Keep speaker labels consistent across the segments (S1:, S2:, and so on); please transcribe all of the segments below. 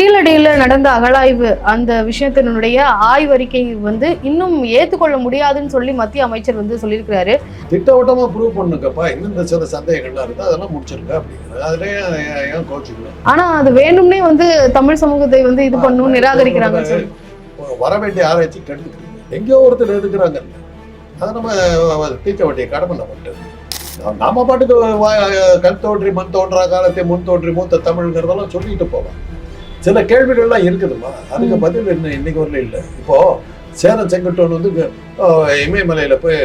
S1: கீழடியில நடந்த அகழாய்வு அந்த விஷயத்தினுடைய ஆய்வறிக்கை வந்து இன்னும் ஏத்துக்கொள்ள முடியாதுன்னு சொல்லி மத்திய அமைச்சர் வந்து சொல்லியிருக்கிறாரு.
S2: திட்டவட்டமா ப்ரூவ் பண்ணுங்கப்பா. இன்னும் சில சந்தேகங்கள்லாம் இருக்கு. அதெல்லாம் முடிச்சிருங்க அப்படிங்கிறது அதுலயே ஏன் ஏன் கோச்சுக்கணும்
S1: ஆனா அது வேணும்னே வந்து தமிழ் சமூகத்தை வந்து இது பண்ணும் நிராகரிக்கிறாங்க
S2: வர வேண்டிய ஆராய்ச்சி கெடுத்துக்கிறீங்க. எங்கேயோ ஒருத்தர் எதுக்குறாங்க அதை நம்ம தீர்க்க வேண்டிய கடமை நம்மகிட்ட நாம பாட்டுக்கு கண் தோன்றி மண் தோன்றா காலத்தை முன் தோன்றி மூத்த தமிழ்ங்கிறதெல்லாம் சொல்லிட்டு போகலாம். சில கேள்விகள்லாம் இருக்குதுமா அதுக்கு. பதில் என்ன இன்னைக்கு வரல இல்லை. இப்போ சேரன் செங்கட்டோன் வந்து இமயமலையில போய்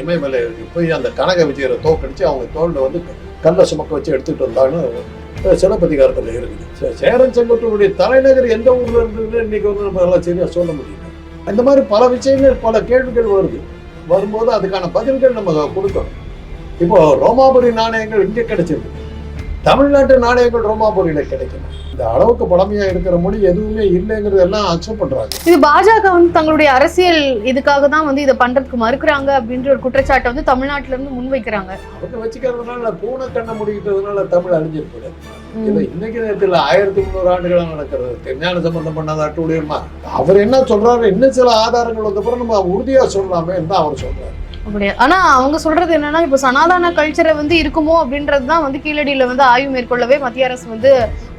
S2: இமயமலைக்கு போய் அந்த கனக விஜயரை தோக்கடிச்சு அவங்க தோல்ல வந்து கல்லை சுமக்க வச்சு எடுத்துட்டு வந்தான்னு அஹ், சிலப்பதிகாரத்துல இருக்குது. சேரன் செங்கோட்டனுடைய தலைநகர் எந்த ஊர்ல இருந்ததுன்னு இன்னைக்கு வந்து நம்ம எல்லாம் சரியா சொல்ல முடியல. இந்த மாதிரி பல விஷயங்கள் பல கேள்விகள் வருது. வரும்போது அதுக்கான பதில்கள் நம்ம கொடுக்கணும். இப்போ ரோமாபுரி நாணயங்கள் இங்கே கிடைச்சிருக்கு. தமிழ்நாட்டு நாணயங்கள் ரோமாபுரியில கிடைக்கணும் இந்த அளவுக்கு பழமையா இருக்கிற மொழி எதுவுமே இல்லைங்கிறது எல்லாம் அக்செப்ட் பண்றாங்க
S1: இது பாஜக வந்து தங்களுடைய அரசியல் இதுக்காக தான் வந்து இதை பண்றதுக்கு மறுக்கிறாங்க அப்படின்ற ஒரு குற்றச்சாட்டை வந்து தமிழ்நாட்டுல இருந்து முன்வைக்கிறாங்க.
S2: அவங்க வச்சுக்கிறதுனால பூனை கண்ணை முடிக்கிட்டதுனால தமிழ் அழிஞ்சிருக்கூடாது
S1: ம்.
S2: இது இன்னைக்கு நேரத்தில் ஆயிரத்தி முந்நூறு ஆண்டுகளா நடக்கிறது. தெஞ்ஞான சம்பந்தம் பண்ணாத அட்டுடையமா அவர் என்ன சொல்றாரு? இன்னும் சில ஆதாரங்கள் வந்தப்பறம் நம்ம உறுதியா சொல்லலாமே தான் அவர் சொல்றாரு.
S1: அப்படியா ஆனா அவங்க சொல்றது என்னன்னா இப்போ சனாதன கல்ச்சரை வந்து இருக்குமோ அப்படின்றது தான் வந்து கீழடியில வந்து ஆய்வு மேற்கொள்ளவே மத்திய அரசு வந்து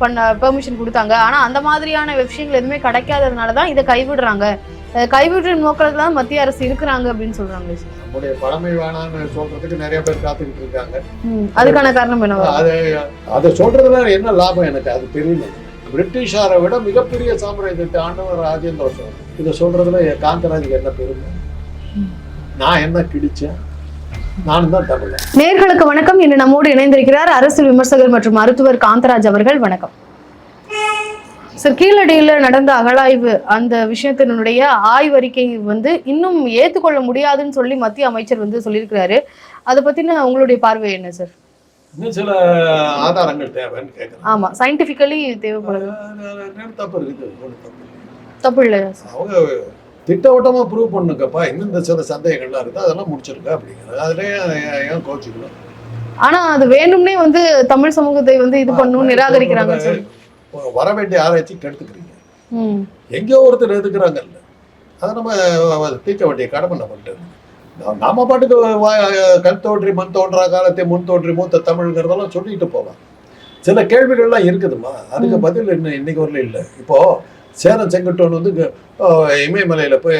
S1: பண்ண பெர்மிஷன் கொடுத்தாங்க. ஆனா அந்த மாதிரியான விஷயங்கள் எதுவுமே கிடைக்காததுனால தான் இதை கைவிடுறாங்க. கைவிடுற நோக்கத்துல தான் மத்திய அரசு இருக்கிறாங்க அப்படின்னு சொல்றாங்க.
S2: நம்முடைய பழமை வேணாம்னு சொல்றதுக்கு நிறைய பேர் காத்துக்கிட்டு இருக்காங்க.
S1: அதுக்கான காரணம் என்னவா
S2: அது அதை சொல்றதுல என்ன லாபம் எனக்கு? அது தெரியல. பிரிட்டிஷாரை விட மிகப்பெரிய சாம்ராஜ்யத்தை ஆண்டவர் ராஜேந்திர சோழன் இதை சொல்றதுல காந்தராஜுக்கு என்ன பெருமை. நான் என்ன தமிழன்.
S1: நேர்களுக்கு வணக்கம். இன்று நம்மோடு இணைந்திருக்கிறார் அரசியல் விமர்சகர் மற்றும் மருத்துவர் காந்தராஜ் அவர்கள். வணக்கம். சார் கீழடியில நடந்த அகழாய்வு அந்த விஷயத்தினுடைய ஆய்வறிக்கை வந்து இன்னும் ஏத்துக்கொள்ள முடியாதுன்னு சொல்லி மத்திய அமைச்சர் வந்து சொல்லியிருக்கிறாரு. அதை பத்தின உங்களுடைய பார்வை என்ன சார்?
S2: இன்னும் சில ஆதாரங்கள் தேவைன்னு கேட்குறேன்
S1: ஆமா சயின்டிபிக்கலி தேவைப்படுது.
S2: தப்பு இருக்குது. தப்பு இல்லை. அவங்க திட்டவட்டமா ப்ரூவ் பண்ணுங்கப்பா. இன்னும் இந்த சில சந்தேகங்கள்லாம் இருக்கு. அதெல்லாம் முடிச்சிருங்க அப்படிங்கிறது. அதுலயே ஏன் ஏன் கோச்சுக்கணும்
S1: ஆனா அது வேணும்னே வந்து தமிழ் சமூகத்தை வந்து இது பண்ணும் நிராகரிக்கிறாங்க
S2: வர வேண்டிய ஆராய்ச்சி கெடுத்துக்கிறீங்க.
S1: ம்.
S2: எங்கேயோ ஒருத்தர் எதுக்குறாங்கல்ல அதை நம்ம தீர்க்க வேண்டிய கடமை நம்மகிட்ட நா- நாம பாட்டுக்கு கண் தோன்றி மண் தோன்றா காலத்தை முன் தோன்றி மூத்த தமிழ்ங்கிறதெல்லாம் சொல்லிட்டு போகலாம் சில கேள்விகள்லாம் இருக்குதுமா அதுக்கு. பதில் என்ன இன்னைக்கு வரல இல்லை. இப்போ சேரன் செங்கட்டோன் வந்து இமயமலையில் இமயமலையில போய்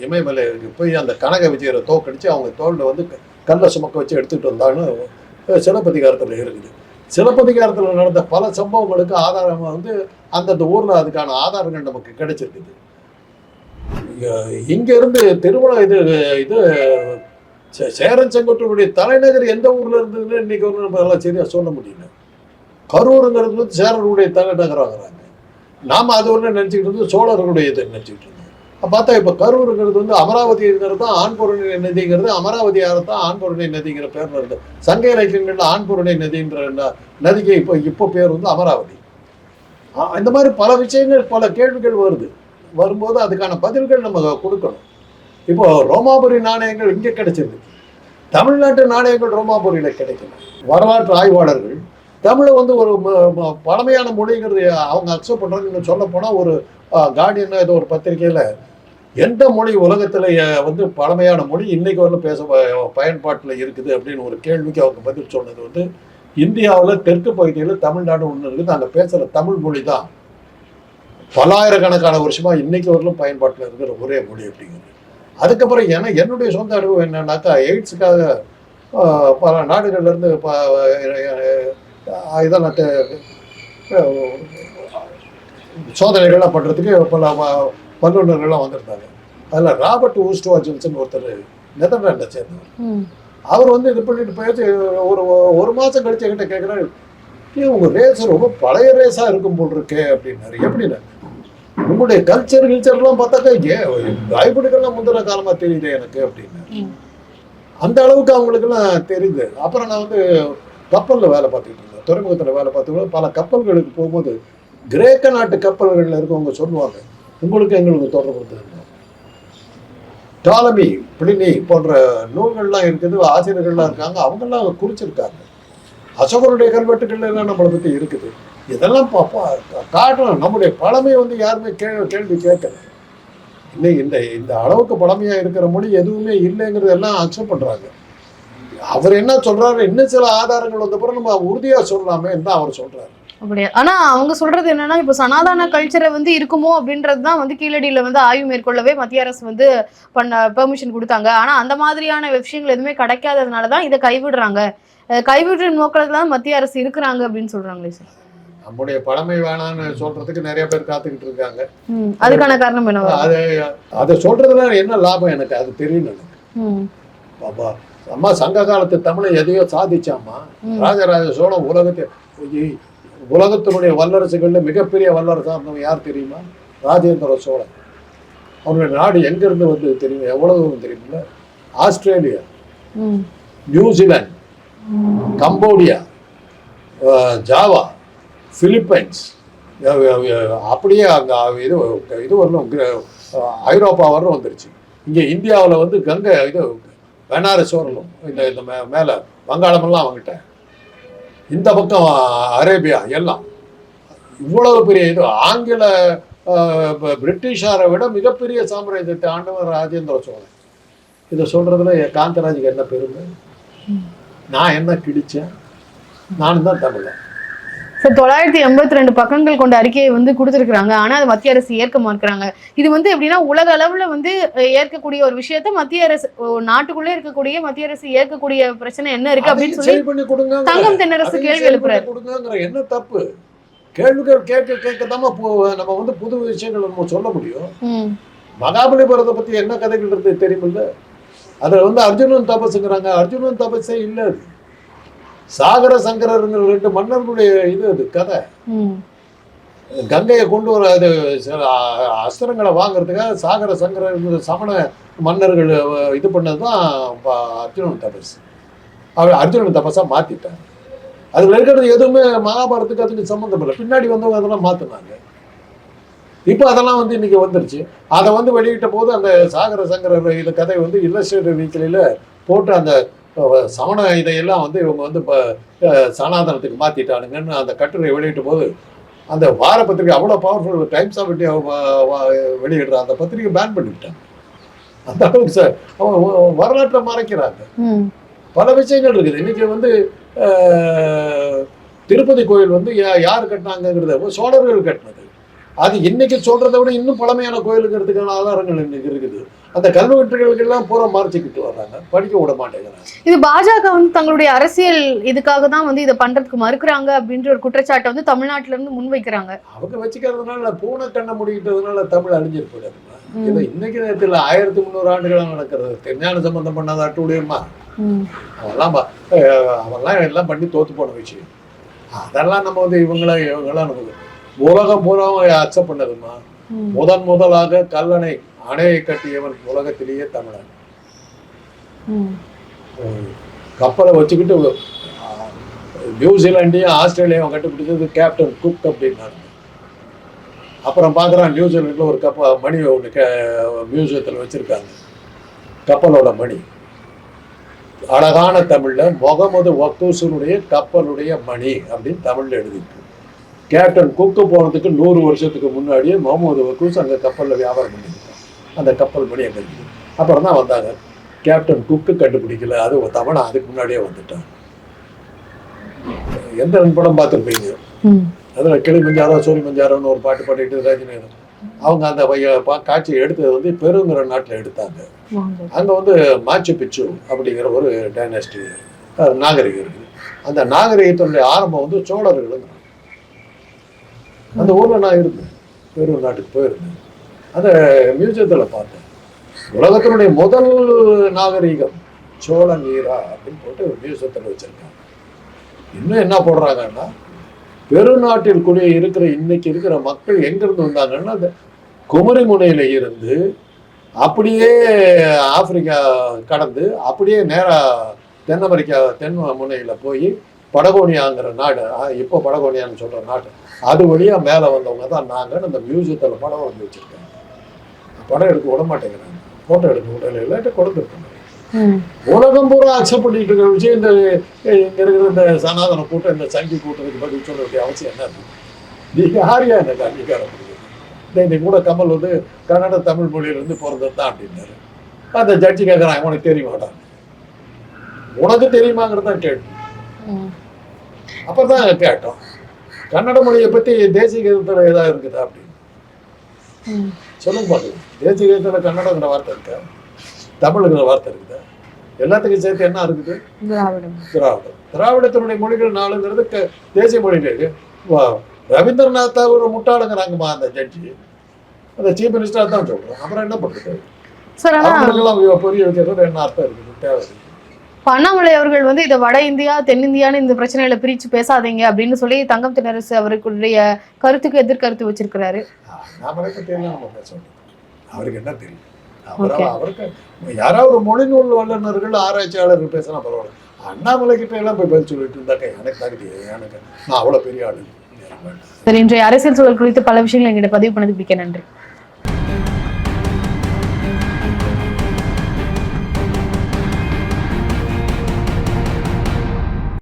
S2: இமயமலைக்கு போய் அந்த கனக விஜயரை தோக்கடிச்சு அவங்க தோளில் வந்து க- கல்லை சுமக்க வச்சு எடுத்துகிட்டு வந்தாங்கன்னு சிலப்பதிகாரத்தில் இருக்குது. சிலப்பதிகாரத்தில் நடந்த பல சம்பவங்களுக்கு ஆதாரம் வந்து அந்தந்த ஊரில் அதுக்கான ஆதாரங்கள் நமக்கு கிடைச்சிருக்குது. இங்கேருந்து இங்க திருமணம் இது இது சே- சேரன் செங்கோட்டனுடைய தலைநகர் எந்த ஊரில் இருந்ததுன்னு இன்னைக்கு வந்து நம்ம எல்லாம் சரியாக சொல்ல முடியல. கரூருங்கிறது வந்து சேரனுடைய தலைநகராகிறாங்க. நாம் அது ஒன்று நினச்சிக்கிட்டு இருந்தோம் சோழர்களுடைய இதை நினைச்சுக்கிட்டு இருந்தோம். பார்த்தா இப்போ கரூருங்கிறது வந்து அமராவதிங்கிறது தான் ஆண்பொருணை நதிங்கிறது அமராவதியார தான் ஆண்பொருணை நதிங்கிற பேர்ல இருந்து. சங்க இலக்கியங்கள்ல ஆண்பொருணை நதின்ற நதிக்கு இப்போ இப்போ பேர் வந்து அமராவதி. இந்த மாதிரி பல விஷயங்கள் பல கேள்விகள் வருது. வரும்போது அதுக்கான பதில்கள் நம்ம கொடுக்கணும். இப்போ ரோமாபுரி நாணயங்கள் இங்கே கிடைச்சிருக்கு. தமிழ்நாட்டு நாணயங்கள் ரோமாபுரியில் கிடைக்கல. வரலாற்று ஆய்வாளர்கள் தமிழை வந்து ஒரு பழமையான மொழிங்கிறது அவங்க அக்செப்ட் பண்ணுறாங்கன்னு சொல்ல போனால் ஒரு கார்டியன் ஏதோ ஒரு பத்திரிகையில் எந்த மொழி உலகத்தில் வந்து பழமையான மொழி இன்னைக்கு வரலும் பேச பயன்பாட்டில் இருக்குது அப்படின்னு ஒரு கேள்விக்கு அவங்க பதில் சொன்னது வந்து இந்தியாவில் தெற்கு பகுதியில் தமிழ்நாடு ஒன்று இருக்குது. அங்கே பேசுகிற தமிழ் மொழி தான் பல்லாயிரக்கணக்கான வருஷமாக இன்னைக்கு வரலும் பயன்பாட்டில் இருக்கிற ஒரே மொழி அப்படிங்கிறது. அதுக்கப்புறம் ஏன்னா என்னுடைய சொந்த அனுபவம் என்னன்னாக்கா எய்ட்ஸுக்காக பல நாடுகள்லேருந்து ஆஹ், சோதனைகள்லாம் பண்ணுறதுக்கு பல வல்லுநர்கள்லாம் வந்திருந்தாங்க. அதில் ராபர்ட் ஊஸ்டுவா ஜில்சன் ஒருத்தர் நெதர்லாண்டை சேர்ந்தவர். அவர் வந்து இது பண்ணிட்டு போயிட்டு ஒரு ஒரு மாதம் கழிச்சு என்கிட்ட கேட்குறாரு உங்கள் ரேஸ் ரொம்ப பழைய ரேஸாக இருக்கும் போல் இருக்கே அப்படின்னாரு. எப்படின்னா உங்களுடைய கல்ச்சர் கில்ச்சர்லாம் பார்த்தாக்கா ஏன் பயப்படுகள்லாம் முந்தின காலமாக தெரியுது எனக்கு அப்படின்னாரு.
S1: ம்.
S2: அந்த அளவுக்கு அவங்களுக்கெல்லாம் தெரியுது. அப்புறம் நான் வந்து கப்பலில் வேலை பார்த்துக்கிட்டு துறைமுகத்தில் வேலை பார்த்துக்கிட்டு பல கப்பல்களுக்கு போகும்போது கிரேக்க நாட்டு கப்பல்களில் இருக்கவங்க சொல்லுவாங்க உங்களுக்கு எங்களுக்கு தொடர்பு டாலமி பிளினி போன்ற நூல்கள்லாம் இருக்குது ஆசிரியர்கள்லாம் இருக்காங்க அவங்கெல்லாம் குறிச்சிருக்காங்க அசோகருடைய கல்வெட்டுகள் எல்லாம் நம்மளை பற்றி இருக்குது. இதெல்லாம் காட்டணும். நம்முடைய பழமையை வந்து யாருமே கேள்வி கேள்வி கேட்கல. இன்னும் இந்த இந்த அளவுக்கு பழமையாக இருக்கிற மொழி எதுவுமே இல்லைங்கிறது எல்லாம் அக்செப்ட் பண்ணுறாங்க அவர் என்ன சொல்றாரு இன்னும் சில ஆதாரங்கள் வந்த பிறகு நம்ம உறுதியா சொல்லலாமே தான் அவர் சொல்றாரு.
S1: அப்படியா? ஆனா அவங்க சொல்றது என்னன்னா இப்போ சனாதன கல்ச்சரை வந்து இருக்குமோ அப்படின்றது தான் வந்து கீழடியில வந்து ஆய்வு மேற்கொள்ளவே மத்திய அரசு வந்து பண்ண பெர்மிஷன் கொடுத்தாங்க. ஆனா அந்த மாதிரியான விஷயங்கள் எதுவுமே கிடைக்காததுனால தான் இதை கைவிடுறாங்க. கைவிடுற நோக்கத்துல தான் மத்திய அரசு இருக்கிறாங்க அப்படின்னு சொல்றாங்களே சார்.
S2: நம்முடைய பழமை வேணாம்னு சொல்றதுக்கு நிறைய பேர் காத்துக்கிட்டு இருக்காங்க.
S1: அதுக்கான காரணம் என்ன?
S2: அது அதை சொல்றதுல என்ன லாபம் எனக்கு? அது தெரியும் எனக்கு. பாபா அம்மா சங்க காலத்து தமிழை எதையோ சாதிச்சாம்மா. ராஜராஜ சோழன் உலகத்தை உலகத்தினுடைய வல்லரசுகள்ல மிகப்பெரிய வல்லரசா இருந்தவன் யார் தெரியுமா? ராஜேந்திர சோழன். அவனுடைய நாடு எங்க இருந்து வந்து தெரியுமா? எவ்வளவு தெரியுமில்ல Australia New Zealand Cambodia Java Philippines. அப்படியே அங்கே இது இது வரலும் அஹ், ஐரோப்பா வரலும் வந்துருச்சு. இங்கே இந்தியாவில் வந்து கங்கை இது பெனாரஸ் வரலும் இந்த இந்த மே மேலே வங்காளமெல்லாம் அவங்ககிட்ட இந்த பக்கம் அரேபியா எல்லாம். இவ்வளவு பெரிய இது. ஆங்கில பிரிட்டிஷாரை விட மிகப்பெரிய சாம்ராஜ்யத்தை ஆண்டவர் ராஜேந்திர சோழன். இதை சொல்றதுல என் காந்தராஜுக்கு என்ன பெருமை? நான் என்ன கிழிச்சேன்? நானும் தான் தமிழன்.
S1: சார் தொள்ளாயிரத்தி எண்பத்தி ரெண்டு பக்கங்கள் கொண்ட அறிக்கையை வந்து கொடுத்துருக்காங்க ஆனா அது மத்திய அரசு ஏற்க மறுக்கிறாங்க இது வந்து எப்படின்னா உலக அளவுல வந்து ஏற்கக்கூடிய ஒரு விஷயத்த மத்திய அரசு நாட்டுக்குள்ளே இருக்கக்கூடிய மத்திய அரசு ஏற்கக்கூடிய பிரச்சனை என்ன இருக்கு அப்படின்னு சொல்லி தங்கம் தென்னரசு கேள்வி எழுப்புறாரு.
S2: என்ன தப்பு? கேள்விகள் கேட்க கேட்கதாம நம்ம வந்து புது விஷயங்கள் நம்ம சொல்ல முடியும். மகாபலிபுரத்தை பத்தி என்ன கதைகள் இருக்கு தெரியுமில்ல? அதுல வந்து அர்ஜுனன் தபசுங்கிறாங்க அர்ஜுனன் தபஸே இல்ல அது. சாகர சங்கரருங்கிற ரெண்டு மன்னர்களுடைய இது அது கதை. கங்கையை கொண்டு வர அது அஸ்திரங்களை வாங்குறதுக்காக சாகர சங்கர சமண மன்னர்கள் இது பண்ணது தான் அர்ஜுனன் தபஸ். அவர் அர்ஜுனன் தபஸா மாத்திட்டாங்க அதுல இருக்கிறது எதுவுமே மகாபாரத்துக்கு அதுக்கு சம்மந்தம் இல்லை. பின்னாடி வந்தவங்க அதெல்லாம் மாத்தினாங்க. இப்போ அதெல்லாம் வந்து இன்னைக்கு வந்துருச்சு. அதை வந்து வெளியிட்ட போது அந்த சாகர சங்கர இது கதை வந்து இல்லஸ்ட்ரேட்டர் வீக்கிலியில் போட்டு அந்த சமண இதையெல்லாம் வந்து இவங்க வந்து இப்போ சனாதனத்துக்கு மாத்திட்டானுங்கன்னு அந்த கட்டுரை வெளியிட்ட போது அந்த வார பத்திரிகை அவ்வளோ பவர்ஃபுல் டைம்ஸ் ஆஃப் இந்தியா வெளியிடுற அந்த பத்திரிகை பேன் பண்ணிவிட்டாங்க. அந்த அளவுக்கு சார் அவங்க வரலாற்றை மறைக்கிறாங்க. பல விஷயங்கள் இருக்குது. இன்னைக்கு வந்து திருப்பதி கோயில் வந்து யார் கட்டினாங்கிறத சோழர்கள் கட்டினது. அது இன்னைக்கு சொல்றதை விட இன்னும் பழமையான கோயிலுங்கிறதுக்கான ஆதாரங்கள் இன்னைக்கு இருக்குது. அந்த கல்வெட்டுகளுக்கெல்லாம் பூரா மறைச்சிக்கிட்டு வர்றாங்க. படிக்க விட மாட்டேங்கிறாங்க.
S1: இது பாஜக வந்து தங்களுடைய அரசியல் இதுக்காக தான் வந்து இதை பண்றதுக்கு மறுக்கிறாங்க அப்படின்ற ஒரு குற்றச்சாட்டை வந்து தமிழ்நாட்டுல இருந்து முன்வைக்கிறாங்க.
S2: அவங்க வச்சுக்கிறதுனால பூனை கண்ணை முடிக்கிட்டதுனால தமிழ் அழிஞ்சிட்டு போயிடுமா
S1: ம்,
S2: இது இன்னைக்கு நேரத்தில் ஆயிரத்தி முந்நூறு ஆண்டுகளாக நடக்கிறது. திருஞான சம்பந்தம் பண்ணாத அட்டுடையமா அவெல்லாம் அவெல்லாம் எல்லாம் பண்ணி தோத்து போன விஷயம். அதெல்லாம் நம்ம வந்து இவங்கள இவங்களாம் நமக்கு உலகம் பூரா அக்செப்ட் பண்ணதுமா? முதன் முதலாக கல்லணை அணையை கட்டியவன் உலகத்திலேயே தமிழன். கப்பலை வச்சுக்கிட்டு நியூசிலாண்டையும் ஆஸ்திரேலியாவும் கண்டுபிடிச்சது கேப்டன் குக் அப்படின்னாரு. அப்புறம் பார்க்குறான் நியூசிலாண்டில் ஒரு கப்ப மணி ஒன்று கே மியூசியத்தில் வச்சுருக்காங்க. கப்பலோட மணி. அழகான தமிழில் முகமது வக்கூசனுடைய கப்பலுடைய மணி அப்படின்னு தமிழில் எழுதிருக்கு கேப்டன் குக்கு போனதுக்கு நூறு வருஷத்துக்கு முன்னாடியே முகமது வக்கூஸ் அங்கே கப்பலில் வியாபாரம் பண்ணியிருக்கான் அந்த கப்பல் மணி அங்கே இருக்குது அப்புறம் தான் வந்தாங்க. கேப்டன் குக்கு கண்டுபிடிக்கல. அது ஒரு தமிழன் அதுக்கு முன்னாடியே வந்துட்டான் எந்த ரெண்டு படம் பார்த்துருப்பீங்க? அதில் கிளி மஞ்சாரோ சோழி மஞ்சாரோன்னு ஒரு பாட்டு பாடிட்டு ரஜினி அவங்க அந்த பைய- பா- காட்சியை எடுத்தது வந்து பெருங்கிற நாட்டில் எடுத்தாங்க. அங்கே வந்து மாச்சு பிச்சு அப்படிங்கிற ஒரு டைனஸ்டி நாகரிகம் இருக்குது. அந்த நாகரிகத்தினுடைய ஆரம்பம் வந்து சோழர்களுங்க அந்த ஊரில் நான் இருந்தேன். பெரு நாட்டுக்கு போயிருந்தேன். அந்த மியூசியத்தில் பார்த்தேன். உலகத்தினுடைய முதல் நாகரிகம் சோழ நீரா அப்படின்னு போட்டு மியூசியத்தில் வச்சிருக்காங்க. இன்னும் என்ன போடுறாங்கன்னா பெருநாட்டில் குடிய இருக்கிற இன்னைக்கு இருக்கிற மக்கள் எங்கிருந்து வந்தாங்கன்னா அந்த குமரி முனையில இருந்து அப்படியே ஆப்பிரிக்கா கடந்து அப்படியே நேராக தென் அமெரிக்கா தென் முனையில் போய் படகோனியாங்கிற நாடு ஆ, இப்போ படகோனியான்னு சொல்கிற நாடு அது வழியாக மேலே வந்தவங்க தான் நாங்கள் அந்த மியூசியத்தில் படம் வந்து வச்சுருக்காங்க. படம் எடுக்க விட மாட்டேங்கிறாங்க. ஃபோட்டோ எடுக்க விடல இல்லாட்டி கொடுத்துருக்காங்க. உலகம் பூரா அக்செப்ட் பண்ணிட்டு இருக்கிற விஷயம் இந்த இங்க இருக்கிற இந்த சனாதன கூட்டம் இந்த சங்கி கூட்டத்துக்கு பதில் சொல்ல வேண்டிய அவசியம் என்ன இருக்கு? நீங்க யாரையா எனக்கு அங்கீகாரம் இன்னைக்கு கூட கமல் வந்து கன்னட தமிழ் மொழியில இருந்து பிறந்தது தான் அப்படின்னாரு. அந்த ஜட்ஜி கேட்கறான் உனக்கு தெரியுமாடா? உனக்கு தெரியுமாங்கிறது தான் கேள்வி.
S1: ம்.
S2: அப்பதான் கேட்டோம். கன்னட மொழியை பத்தி தேசிய கீதத்துல ஏதாவது இருக்குதா அப்படின்னு. சொல்லுங்க பாருங்க தேசிய கீதத்துல கன்னடங்கிற வார்த்தை இருக்கா? தமிழுங்கிற வார்த்தை இருக்குதா எல்லாத்துக்கும் சேர்த்து என்ன இருக்குது?
S1: திராவிடம்.
S2: திராவிடத்தினுடைய மொழிகள் நாலுங்கிறது க- தேசிய மொழிகள் இருக்கு. ரவீந்திரநாத் தாகூர் முட்டாளுங்கிறாங்கம்மா அந்த ஜட்ஜி அந்த சீஃப் மினிஸ்டர் தான் சொல்றோம் அப்புறம் என்ன
S1: சார்
S2: அவங்களுக்கெல்லாம் புரிய வைக்கிறது என்ன அர்த்தம் இருக்குது? தேவை.
S1: இப்ப அண்ணாமலை அவர்கள் வந்து இதை வட இந்தியா தென்னிந்தியான்னு இந்த பிரச்சனைகளை பிரிச்சு பேசாதீங்க அப்படின்னு சொல்லி தங்கம் தென்னரசு அவர்களுடைய கருத்துக்கு எதிர்கருத்து வச்சிருக்கிறாரு.
S2: அவருக்கு என்ன தெரியும். அவருக்கு யாராவது ஒரு மொழி நூல் வல்லுநர்கள் ஆராய்ச்சியாளர்கள் பேசினா பரவாயில்ல அண்ணாமலை கிட்ட எல்லாம் போய் பதில் சொல்லிட்டு இருந்தாக்க எனக்கு தகுதி எனக்கு நான் அவ்வளோ பெரிய ஆளு.
S1: சரி இன்றைய அரசியல் சூழல் குறித்து பல விஷயங்கள் எங்கிட்ட பதிவு பண்ணதுக்கு மிக்க நன்றி